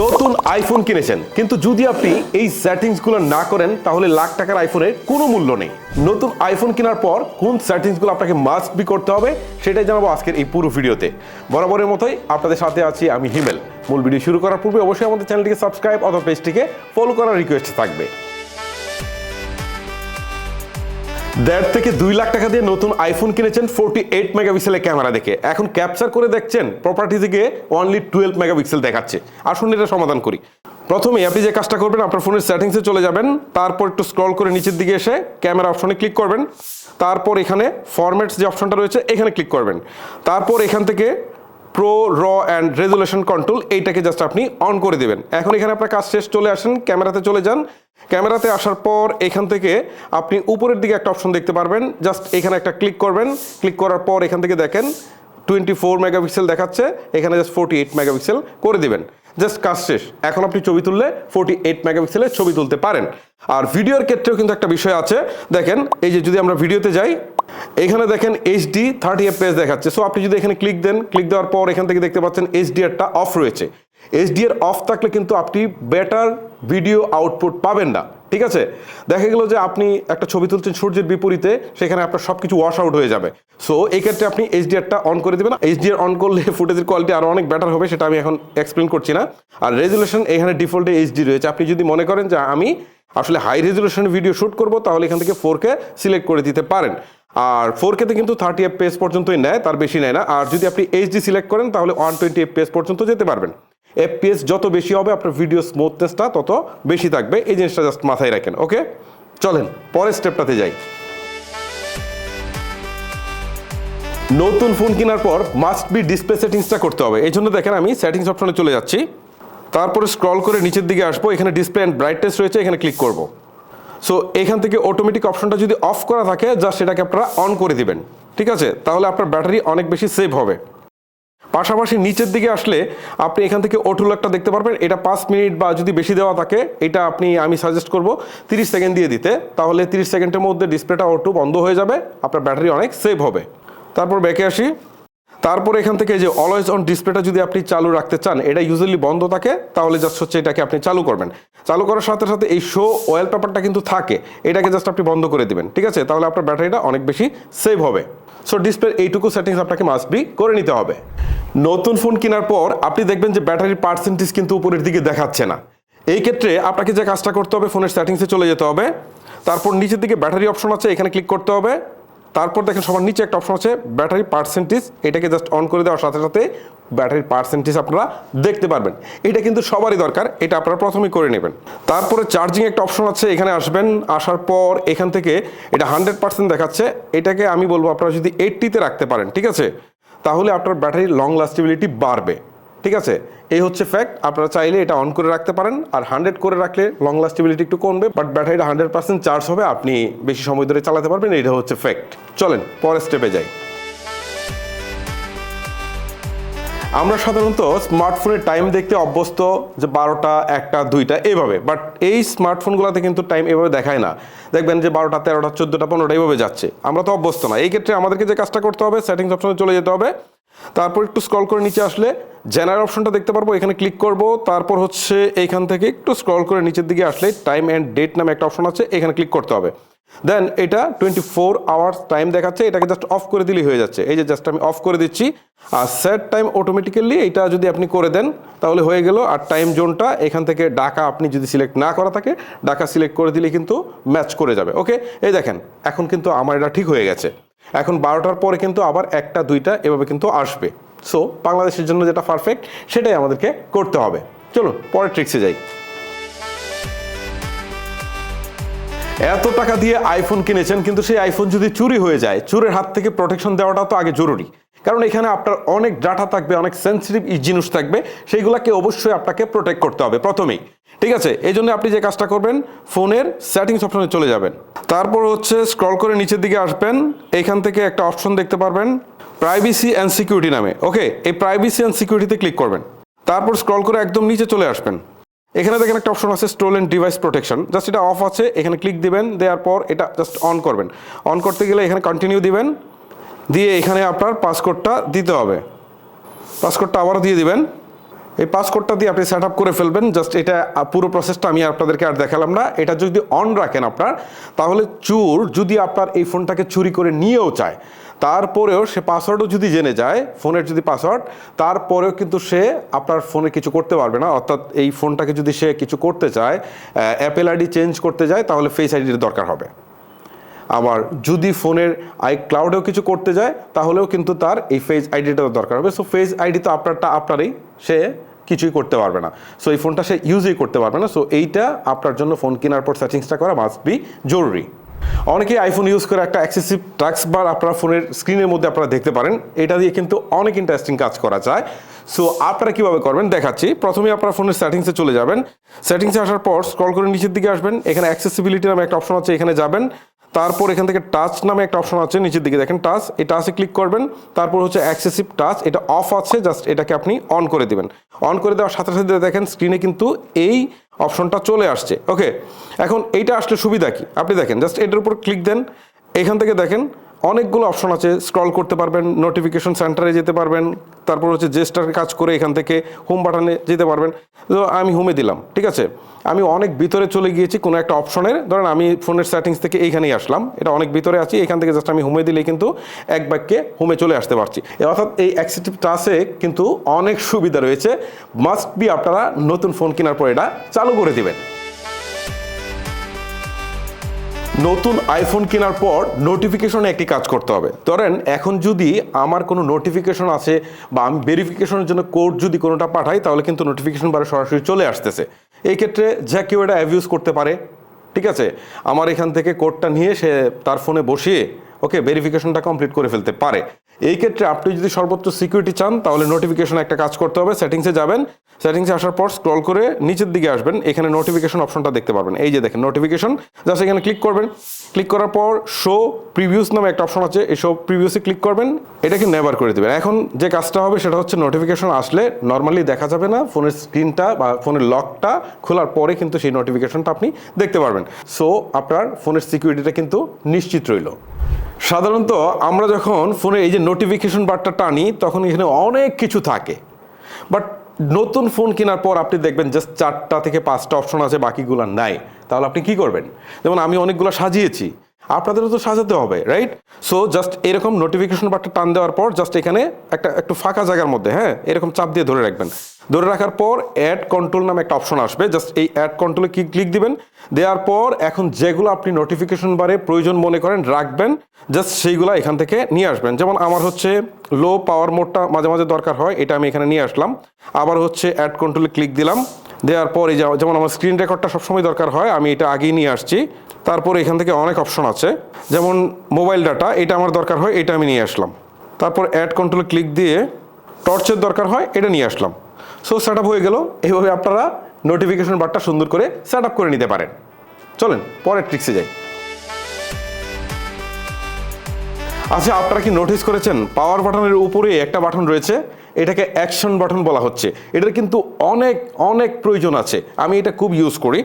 নতুন আইফোন কিনেছেন। কিন্তু যদি আপনি এই সেটিংসগুলো না করেন, তাহলে লাখ টাকার আইফোনের কোনো মূল্য নেই। নতুন আইফোন কেনার পর কোন সেটিংসগুলো আপনাকে মাস্ট বি করতে হবে, সেটাই জানাব আজকের এই পুরো ভিডিওতে। বরাবরের মতোই আপনাদের সাথে আছি আমি হিমেল। মূল ভিডিও শুরু করার পূর্বে অবশ্যই আমাদের চ্যানেলটিকে সাবস্ক্রাইব অথবা পেজটিকে ফলো করার রিকোয়েস্ট থাকবে। দেড় থেকে দুই লাখ টাকা দিয়ে নতুন আইফোন কিনেছেন ফোরটি এইট মেগাপিক্সেলের ক্যামেরা দেখে। এখন ক্যাপচার করে দেখছেন প্রপার্টিতে গিয়ে অনলি টুয়েলভ মেগাপিক্সেল দেখাচ্ছে। আসুন এটা সমাধান করি। প্রথমে আপনি যে কাজটা করবেন, আপনার ফোনের সেটিংসে চলে যাবেন, তারপর একটু স্ক্রল করে নিচের দিকে এসে ক্যামেরা অপশনে ক্লিক করবেন। তারপর এখানে ফরম্যাটস যে অপশনটা রয়েছে, এখানে ক্লিক করবেন। তারপর এখান থেকে pro raw and resolution control এইটাকে জাস্ট আপনি অন করে দেবেন। এখন এখানে আপনার কাজ শেষ, চলে আসেন, ক্যামেরাতে চলে যান। ক্যামেরাতে আসার পর এখান থেকে আপনি উপরের দিকে একটা অপশন দেখতে পারবেন। জাস্ট এখানে একটা ক্লিক করবেন। ক্লিক করার পর এখান থেকে দেখেন টোয়েন্টি ফোর মেগাপিক্সেল দেখাচ্ছে। এখানে জাস্ট ফোর্টি এইট মেগাপিক্সেল করে দেবেন। জাস্ট কাজ শেষ। এখন আপনি ছবি তুললে ফোর্টি এইট মেগাপিক্সেলের ছবি তুলতে পারেন। আর ভিডিওর ক্ষেত্রেও কিন্তু একটা বিষয় আছে। দেখেন, এই যে যদি আমরা ভিডিওতে যাই এখানে দেখেন এইচডি থার্টি এফপিএস দেখাচ্ছে। সো আপনি যদি এখানে ক্লিক দেন ক্লিক দেওয়ার পর এখান থেকে দেখতে পাচ্ছেন এইচডিআরটা অফ রয়েছে। এইচডিআর অফ থাকলে কিন্তু আপনি বেটার ভিডিও আউটপুট পাবেন না। ঠিক আছে? দেখা গেল যে আপনি একটা ছবি তুলছেন সূর্যের বিপরীতে, সেখানে আপনার সব কিছু ওয়াশ আউট হয়ে যাবে। সো এই ক্ষেত্রে আপনি এইচডিআরটা অন করে দেবেন। এইচডিআর অন করলে ফুটেজের কোয়ালিটি আরও অনেক বেটার হবে, সেটা আমি এখন এক্সপ্লেন করছি না। আর রেজুলেশন এখানে ডিফল্টে এইচডি রয়েছে। আপনি যদি মনে করেন যে আমি আসলে হাই রেজুলেশন ভিডিও শ্যুট করব, তাহলে এখান থেকে ফোর সিলেক্ট করে দিতে পারেন। আর ফোর কেতে কিন্তু থার্টি এফ পেস পর্যন্তই নেয়, তার বেশি নেয় না। আর যদি আপনি এইচডি সিলেক্ট করেন, তাহলে ওয়ান টোয়েন্টি এফ পেস পর্যন্ত যেতে পারবেন। এফপিএস যত বেশি হবে, আপনার ভিডিও স্মুথনেসটা তত বেশি থাকবে। এই জিনিসটা জাস্ট মাথায় রাখেন ওকে চলেন, পরের স্টেপটাতে যাই। নতুন ফোন কেনার পর মাস্ট বি ডিসপ্লে সেটিংসটা করতে হবে। এই জন্য দেখেন আমি সেটিংস অপশনে চলে যাচ্ছি। তারপরে স্ক্রল করে নিচের দিকে আসব। এখানে ডিসপ্লে অ্যান্ড ব্রাইটনেস রয়েছে, এখানে ক্লিক করব। সো এখান থেকে অটোমেটিক অপশনটা যদি অফ করা থাকে জাস্ট সেটাকে আপনারা অন করে দিবেন। ঠিক আছে? তাহলে আপনার ব্যাটারি অনেক বেশি সেভ হবে। পাশাপাশি নিচের দিকে আসলে আপনি এখান থেকে ওটু একটা দেখতে পারবেন। এটা পাঁচ মিনিট বা যদি বেশি দেওয়া থাকে, এটা আপনি, আমি সাজেস্ট করব তিরিশ সেকেন্ড দিয়ে দিতে। তাহলে তিরিশ সেকেন্ডের মধ্যে ডিসপ্লেটা ওটু বন্ধ হয়ে যাবে। আপনার ব্যাটারি অনেক সেভ হবে। তারপর ব্যাকে আসি। তারপর এখান থেকে যে অলওয়েজ অন ডিসপ্লেটা যদি আপনি চালু রাখতে চান, এটা ইউজুয়ালি বন্ধ থাকে। তাহলে জাস্ট হচ্ছে এটাকে আপনি চালু করবেন। চালু করার সাথে সাথে এই শো অয়েল পেপারটা কিন্তু থাকে। এটাকে জাস্ট আপনি বন্ধ করে দিবেন, ঠিক আছে? তাহলে আপনার ব্যাটারিটা অনেক বেশি সেভ হবে। সো ডিসপ্লে এইটুকু সেটিংস আপনাকে মাস্ট বি করে নিতে হবে। নতুন ফোন কেনার পর আপনি দেখবেন যে ব্যাটারির পার্সেন্টেজ কিন্তু উপরের দিকে দেখাচ্ছে না। এই ক্ষেত্রে আপনাকে যে কাজটা করতে হবে ফোনের সেটিংসে চলে যেতে হবে। তারপর নিচের দিকে ব্যাটারি অপশন আছে, এখানে ক্লিক করতে হবে। তারপর দেখেন সবার নিচে একটা অপশন আছে ব্যাটারি পার্সেন্টেজ এটাকে জাস্ট অন করে দেওয়ার সাথে সাথে ব্যাটারির পার্সেন্টেজ আপনারা দেখতে পারবেন। এটা কিন্তু সবারই দরকার, এটা আপনারা প্রথমেই করে নেবেন। তারপরে চার্জিং একটা অপশন আছে, এখানে আসবেন, আসার পর এখান থেকে এটা হান্ড্রেড পার্সেন্ট দেখাচ্ছে। এটাকে আমি বলব আপনারা যদি এইটটিতে রাখতে পারেন, ঠিক আছে? তাহলে আপনার ব্যাটারির লং লাস্টেবিলিটি বাড়বে। ঠিক আছে? এই হচ্ছে ফ্যাক্ট আপনারা চাইলে এটা অন করে রাখতে পারেন, আর হান্ড্রেড করে রাখলে লং লাস্টেবিলিটি একটু কমবে বাট ব্যাটারিটা হান্ড্রেড পার্সেন্ট চার্জ হবে, আপনি বেশি সময় ধরে চালাতে পারবেন এটা হচ্ছে ফ্যাক্ট চলেন, পরের স্টেপে যাই। আমরা সাধারণত স্মার্টফোনের টাইম দেখতে অভ্যস্ত যে বারোটা, একটা, দুইটা, এভাবে বাট এই স্মার্টফোনগুলোতে কিন্তু টাইম এভাবে দেখায় না। দেখবেন যে বারোটা, তেরোটা, চোদ্দোটা, পনেরোটা, এইভাবে যাচ্ছে। আমরা তো অভ্যস্ত না। এই ক্ষেত্রে আমাদেরকে যে কাজটা করতে হবে সেটিংস অপশনে চলে যেতে হবে। তারপর একটু স্ক্রল করে নিচে আসলে জেনারেল অপশনটা দেখতে পারব, এখানে ক্লিক করব, তারপর হচ্ছে এইখান থেকে একটু স্ক্রল করে নিচের দিকে আসলে টাইম অ্যান্ড ডেট নামে একটা অপশন আছে, এখানে ক্লিক করতে হবে। দেন এটা টোয়েন্টি ফোর আওয়ার্স টাইম দেখাচ্ছে, এটাকে জাস্ট অফ করে দিলেই হয়ে যাচ্ছে। এই যে জাস্ট আমি অফ করে দিচ্ছি, আর সেট টাইম অটোমেটিক্যালি এটা যদি আপনি করে দেন, তাহলে হয়ে গেল। আর টাইম জোনটা এখান থেকে ডাকা আপনি যদি সিলেক্ট না করা থাকে ডাকা সিলেক্ট করে দিলে কিন্তু ম্যাচ করে যাবে। ওকে এই দেখেন, এখন কিন্তু আমার এটা ঠিক হয়ে গেছে। এখন বারোটার পরে কিন্তু আবার একটা, দুইটা এভাবে কিন্তু আসবে। সো বাংলাদেশের জন্য যেটা পারফেক্ট সেটাই আমাদেরকে করতে হবে। চলুন, পরের ট্রিক্সে যাই। এত টাকা দিয়ে আইফোন কিনেছেন, কিন্তু সেই আইফোন যদি চুরি হয়ে যায়, চুরের হাত থেকে প্রোটেকশন দেওয়াটা তো আগে জরুরি। কারণ এখানে আপনার অনেক ডাটা থাকবে, অনেক সেন্সিটিভ জিনিস থাকবে, সেইগুলোকে অবশ্যই আপনাকে প্রোটেক্ট করতে হবে প্রথমেই। ঠিক আছে, এই জন্য আপনি যে কাজটা করবেন, ফোনের সেটিংস অপশনে চলে যাবেন। তারপর হচ্ছে স্ক্রল করে নিচের দিকে আসবেন, এইখান থেকে একটা অপশন দেখতে পারবেন প্রাইভেসি অ্যান্ড সিকিউরিটি নামে। ওকে, এই প্রাইভেসি অ্যান্ড সিকিউরিটিতে ক্লিক করবেন। তারপর স্ক্রল করে একদম নিচে চলে আসবেন। এখানে দেখেন একটা অপশন আছে স্টোলেন ডিভাইস প্রোটেকশন জাস্ট এটা অফ আছে, এখানে ক্লিক দিবেন, দেওয়ার পর এটা জাস্ট অন করবেন। অন করতে গেলে এখানে কন্টিনিউ দিবেন, দিয়ে এখানে আপনার পাসকোডটা দিতে হবে। পাসকোডটা আবারও দিয়ে দিবেন। এই পাসকোডটা দিয়ে আপনি সেট আপ করে ফেলবেন। জাস্ট এটা পুরো প্রসেসটা আমি আপনাদেরকে আর দেখালাম না। এটা যদি অন রাখেন আপনার, তাহলে চুর যদি আপনার এই ফোনটাকে চুরি করে নিয়েও চায়, তারপরেও সে পাসওয়ার্ডও যদি জেনে যায় ফোনের যদি পাসওয়ার্ড তারপরেও কিন্তু সে আপনার ফোনে কিছু করতে পারবে না। অর্থাৎ এই ফোনটাকে যদি সে কিছু করতে চায় অ্যাপেল আইডি চেঞ্জ করতে যায়, তাহলে ফেস আইডির দরকার হবে। আবার যদি ফোনের আই ক্লাউডেও কিছু করতে যায়, তাহলেও কিন্তু তার এই ফেস আইডিটা দরকার হবে। সো ফেস আইডি তো আপনারটা আপনারই, সে কিছুই করতে পারবে না। সো এই ফোনটা সে ইউজই করতে পারবে না। সো এইটা আপনার জন্য ফোন কেনার পর সেটিংসটা করা মাস্ট বি জরুরি। অনেকেই আইফোন ইউজ করে একটা অ্যাক্সেসিভ টাক্স বার আপনার ফোনের স্ক্রিনের মধ্যে আপনারা দেখতে পারেন। এটা দিয়ে কিন্তু অনেক ইন্টারেস্টিং কাজ করা যায়। সো আপনারা কীভাবে করবেন? দেখাচ্ছি। প্রথমে আপনার ফোনের সেটিংসে চলে যাবেন। সেটিংসে আসার পর স্ক্রল করে নিচের দিকে আসবেন। এখানে অ্যাক্সেসিবিলিটি নামে একটা অপশন আছে, এখানে যাবেন। তারপর এখান থেকে টাচ নামে একটা অপশন আছে, নিচের দিকে দেখেন টাচ এই টাচে ক্লিক করবেন, তারপর হচ্ছে অ্যাক্সেসিভ টাচ এটা অফ আছে জাস্ট এটাকে আপনি অন করে দিবেন। অন করে দেওয়ার সাথে সাথে দেখেন স্ক্রিনে কিন্তু এই অপশনটা চলে আসছে। ওকে এখন এইটা আসলে সুবিধা কি? আপনি দেখেন জাস্ট এটার উপর ক্লিক দেন, এখান থেকে দেখেন অনেকগুলো অপশন আছে, স্ক্রল করতে পারবেন নোটিফিকেশন সেন্টারে যেতে পারবেন, তারপর হচ্ছে জেস্টার কাজ করে এখান থেকে হোম বাটনে যেতে পারবেন। তো আমি হোমে দিলাম, ঠিক আছে? আমি অনেক ভিতরে চলে গিয়েছি কোনো একটা অপশনের, ধরেন আমি ফোনের সেটিংস থেকে এইখানেই আসলাম, এটা অনেক ভিতরে আছি, এখান থেকে জাস্ট আমি হোমে দিলেই কিন্তু এক বাক্যে হোমে চলে আসতে পারছি। অর্থাৎ এই অ্যাক্সিটিভ টাচে কিন্তু অনেক সুবিধা রয়েছে মাস্ট বি আপনারা নতুন ফোন কেনার পর এটা চালু করে দিবেন। নতুন আইফোন কেনার পর নোটিফিকেশনে একটি কাজ করতে হবে। ধরেন, এখন যদি আমার কোনো নোটিফিকেশন আছে বা আমি ভেরিফিকেশনের জন্য কোড যদি কোনোটা পাঠাই, তাহলে কিন্তু নোটিফিকেশন বারে সরাসরি চলে আসতেছে। এই ক্ষেত্রে যে কেউ এটা অ্যাবিউজ করতে পারে, ঠিক আছে? আমার এখান থেকে কোডটা নিয়ে সে তার ফোনে বসিয়ে ওকে ভেরিফিকেশনটা কমপ্লিট করে ফেলতে পারে। এই ক্ষেত্রে আপনি যদি সর্বোচ্চ সিকিউরিটি চান, তাহলে নোটিফিকেশন একটা কাজ করতে হবে। সেটিংসে যাবেন। সেটিংসে আসার পর স্ক্রল করে নিচের দিকে আসবেন। এখানে নোটিফিকেশন অপশনটা দেখতে পারবেন। এই যে দেখেন নোটিফিকেশন জাস্ট এখানে ক্লিক করবেন। ক্লিক করার পর শো প্রিভিউস নামে একটা অপশন আছে। এই শো প্রিভিউসে ক্লিক করবেন। এটাকে নেভার করে দেবেন। এখন যে কাজটা হবে, সেটা হচ্ছে নোটিফিকেশন আসলে নর্মালি দেখা যাবে না। ফোনের স্ক্রিনটা বা ফোনের লকটা খোলার পরে কিন্তু সেই নোটিফিকেশনটা আপনি দেখতে পারবেন। সো আপনার ফোনের সিকিউরিটিটা কিন্তু নিশ্চিত রইল। সাধারণত আমরা যখন ফোনে এই যে নোটিফিকেশন বারটা টানি, তখন এখানে অনেক কিছু থাকে। বাট নতুন ফোন কেনার পর আপনি দেখবেন জাস্ট চারটা থেকে পাঁচটা অপশন আছে, বাকিগুলো নাই। তাহলে আপনি কি করবেন? যেমন আমি অনেকগুলো সাজিয়েছি। আপনাদেরও তো সাজাতে হবে রাইট সো জাস্ট এরকম নোটিফিকেশন বারটা টান দেওয়ার পর জাস্ট এখানে একটা, একটু ফাঁকা জায়গার মধ্যে হ্যাঁ? এরকম চাপ দিয়ে ধরে রাখবেন। ধরে রাখার পর অ্যাড কন্ট্রোল নামে একটা অপশন আসবে। জাস্ট এই অ্যাড কন্ট্রোলে কি ক্লিক দিবেন। দেওয়ার পর এখন যেগুলো আপনি নোটিফিকেশন বারে প্রয়োজন মনে করেন রাখবেন। জাস্ট সেইগুলো এখান থেকে নিয়ে আসবেন। যেমন আমার হচ্ছে লো পাওয়ার মোডটা মাঝে মাঝে দরকার হয়, এটা আমি এখানে নিয়ে আসলাম। আবার হচ্ছে অ্যাড কন্ট্রোলে ক্লিক দিলাম। দেওয়ার পর এই যেমন আমার স্ক্রিন রেকর্ডটা সবসময় দরকার হয়, আমি এটা আগেই নিয়ে আসছি। তারপর এখান থেকে অনেক অপশন আছে। যেমন মোবাইল ডাটা এটা আমার দরকার হয়, এটা আমি নিয়ে আসলাম। তারপর অ্যাড কন্ট্রোলে ক্লিক দিয়ে টর্চের দরকার হয়, এটা নিয়ে আসলাম। সো সেট হয়ে গেল। এইভাবে আপনারা নোটিফিকেশন বারটা সুন্দর করে সেট করে নিতে পারেন। চলেন, পরের ট্রিক্সে যাই। আচ্ছা আপনারা কি নোটিস করেছেন? পাওয়ার বাটনের উপরে একটা বাটন রয়েছে। এটাকে অ্যাকশন বাটন বলা হচ্ছে। এটার কিন্তু অনেক অনেক প্রয়োজন আছে। আমি এটা খুব ইউজ করি।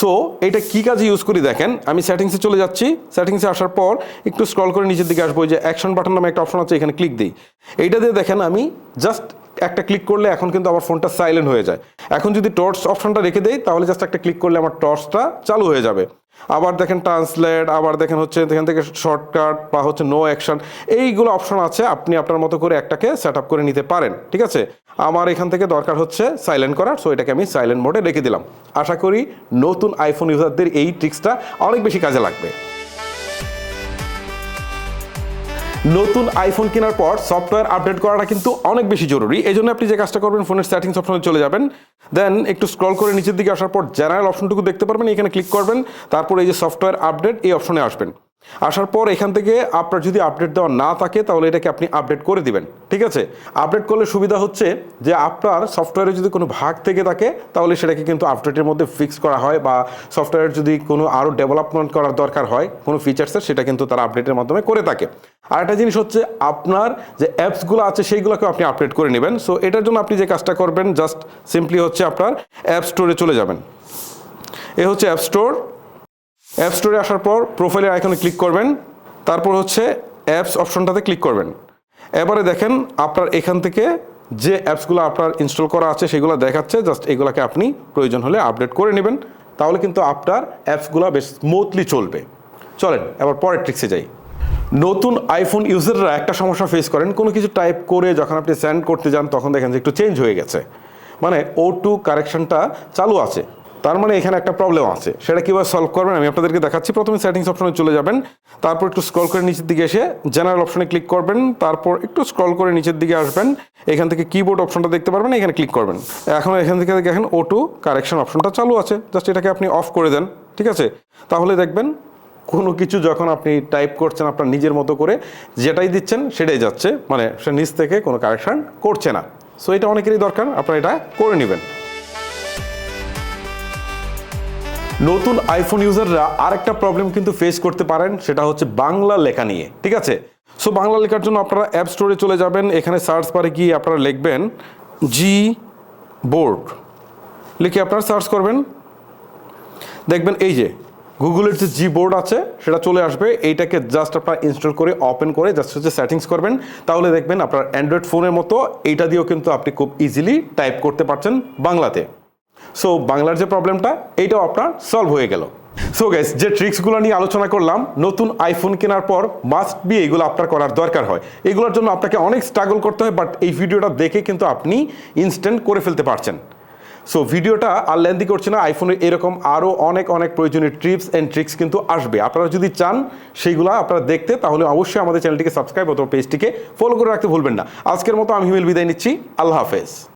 সো এটা কি কাজে ইউজ করি দেখেন। আমি সেটিংসে চলে যাচ্ছি। সেটিংসে আসার পর একটু স্ক্রল করে নিচের দিকে আসব। যে অ্যাকশন বাটন নামে একটা অপশন আছে, এখানে ক্লিক দিই। এইটা দিয়ে দেখেন আমি জাস্ট একটা ক্লিক করলে এখন কিন্তু আমার ফোনটা সাইলেন্ট হয়ে যায়। এখন যদি টর্চ অপশনটা রেখে দেই, তাহলে জাস্ট একটা ক্লিক করলে আমার টর্চটা চালু হয়ে যাবে। আবার দেখেন ট্রান্সলেট আবার দেখেন হচ্ছে এখান থেকে শর্টকাট বা হচ্ছে নো অ্যাকশন এইগুলো অপশন আছে, আপনি আপনার মতো করে একটাকে সেট আপ করে নিতে পারেন, ঠিক আছে? আমার এখান থেকে দরকার হচ্ছে সাইলেন্ট করার সো এটাকে আমি সাইলেন্ট মোডে রেখে দিলাম। আশা করি নতুন আইফোন ইউজারদের এই ট্রিক্সটা অনেক বেশি কাজে লাগবে। নতুন আইফোন কেনার পর সফটওয়্যার আপডেট করাটা কিন্তু অনেক বেশি জরুরি। এই জন্য আপনি যে কাজটা করবেন ফোনের সেটিংস অপশনে চলে যাবেন। দেন একটু স্ক্রল করে নিচের দিকে আসার পর জেনারেল অপশনটুকু দেখতে পারবেন, এখানে ক্লিক করবেন। তারপর এই যে সফটওয়্যার আপডেট এই অপশনে আসবেন। আসার পর এখান থেকে আপনার যদি আপডেট দেওয়া না থাকে, তাহলে এটাকে আপনি আপডেট করে দিবেন। ঠিক আছে? আপডেট করলে সুবিধা হচ্ছে যে আপনার সফটওয়্যারে যদি কোনো ভাগ থেকে থাকে, তাহলে সেটাকে কিন্তু আপডেটের মধ্যে ফিক্স করা হয় বা সফটওয়্যার যদি কোনো আরও ডেভেলপমেন্ট করার দরকার হয়, কোনো ফিচার্সের সেটা কিন্তু তারা আপডেটের মাধ্যমে করে থাকে। আর একটা জিনিস হচ্ছে আপনার যে অ্যাপসগুলো আছে, সেইগুলোকেও আপনি আপডেট করে নেবেন। সো এটার জন্য আপনি যে কাজটা করবেন জাস্ট সিম্পলি হচ্ছে আপনার অ্যাপ স্টোরে চলে যাবেন। এ হচ্ছে অ্যাপ স্টোর অ্যাপ স্টোরে আসার পর প্রোফাইলের আইকনে ক্লিক করবেন। তারপর হচ্ছে অ্যাপস অপশনটাতে ক্লিক করবেন। এবারে দেখেন আপনার এখান থেকে যে অ্যাপসগুলো আপনার ইনস্টল করা আছে, সেগুলো দেখাচ্ছে। জাস্ট এগুলোকে আপনি প্রয়োজন হলে আপডেট করে নেবেন। তাহলে কিন্তু আপনার অ্যাপসগুলো বেশ স্মুথলি চলবে। চলেন, এবার পরের ট্রিক্সে যাই। নতুন আইফোন ইউজাররা একটা সমস্যা ফেস করেন। কোনো কিছু টাইপ করে যখন আপনি সেন্ড করতে যান, তখন দেখেন যে একটু চেঞ্জ হয়ে গেছে। মানে ও টু কারেকশনটা চালু আছে। তার মানে এখানে একটা প্রবলেম আছে। সেটা কীভাবে সলভ করবেন আমি আপনাদেরকে দেখাচ্ছি। প্রথমে সেটিংস অপশনে চলে যাবেন। তারপর একটু স্ক্রল করে নিচের দিকে এসে জেনারেল অপশনে ক্লিক করবেন। তারপর একটু স্ক্রল করে নিচের দিকে আসবেন। এখান থেকে কিবোর্ড অপশনটা দেখতে পারবেন, এখানে ক্লিক করবেন। এখন এখান থেকে দেখেন ও টু কারেকশন অপশনটা চালু আছে। জাস্ট এটাকে আপনি অফ করে দেন, ঠিক আছে? তাহলে দেখবেন কোনো কিছু যখন আপনি টাইপ করছেন আপনার নিজের মতো করে, যেটাই দিচ্ছেন সেটাই যাচ্ছে। মানে সে নিজ থেকে কোনো কারেকশন করছে না। সো এটা অনেকেরই দরকার, আপনারা এটা করে নেবেন। নতুন আইফোন ইউজাররা আরেকটা প্রবলেম কিন্তু ফেস করতে পারেন, সেটা হচ্ছে বাংলা লেখা নিয়ে, ঠিক আছে? সো বাংলা লেখার জন্য আপনারা অ্যাপ স্টোরে চলে যাবেন, এখানে সার্চ বারে গিয়ে আপনারা লিখবেন জি বোর্ড লিখে আপনারা সার্চ করবেন। দেখবেন এই যে গুগলের যে জি বোর্ড আছে, সেটা চলে আসবে, এইটাকে জাস্ট আপনার ইনস্টল করে ওপেন করে জাস্ট হচ্ছে সেটিংস করবেন, তাহলে দেখবেন আপনার অ্যান্ড্রয়েড ফোনের মতো, এইটা দিয়েও কিন্তু আপনি খুব ইজিলি টাইপ করতে পারছেন বাংলাতে। সো বাংলার যে প্রবলেমটা এইটাও আপনার সলভ হয়ে গেল। সো গাইস যে ট্রিক্সগুলো নিয়ে আলোচনা করলাম, নতুন আইফোন কেনার পর মাস্ট বি এগুলো আপনার করার দরকার হয়। এগুলোর জন্য আপনাকে অনেক স্ট্রাগল করতে হয় বাট এই ভিডিওটা দেখে কিন্তু আপনি ইনস্ট্যান্ট করে ফেলতে পারছেন। সো ভিডিওটা আর লেন্দি করছে না আইফোনের এরকম আরও অনেক অনেক প্রয়োজনীয় ট্রিপস অ্যান্ড ট্রিক্স কিন্তু আসবে। আপনারা যদি চান সেইগুলো আপনারা দেখতে, তাহলে অবশ্যই আমাদের চ্যানেলটিকে সাবস্ক্রাইব অথবা পেজটিকে ফলো করে রাখতে ভুলবেন না। আজকের মতো আমি হিমেল বিদায় নিচ্ছি। আল্লাহ হাফেজ।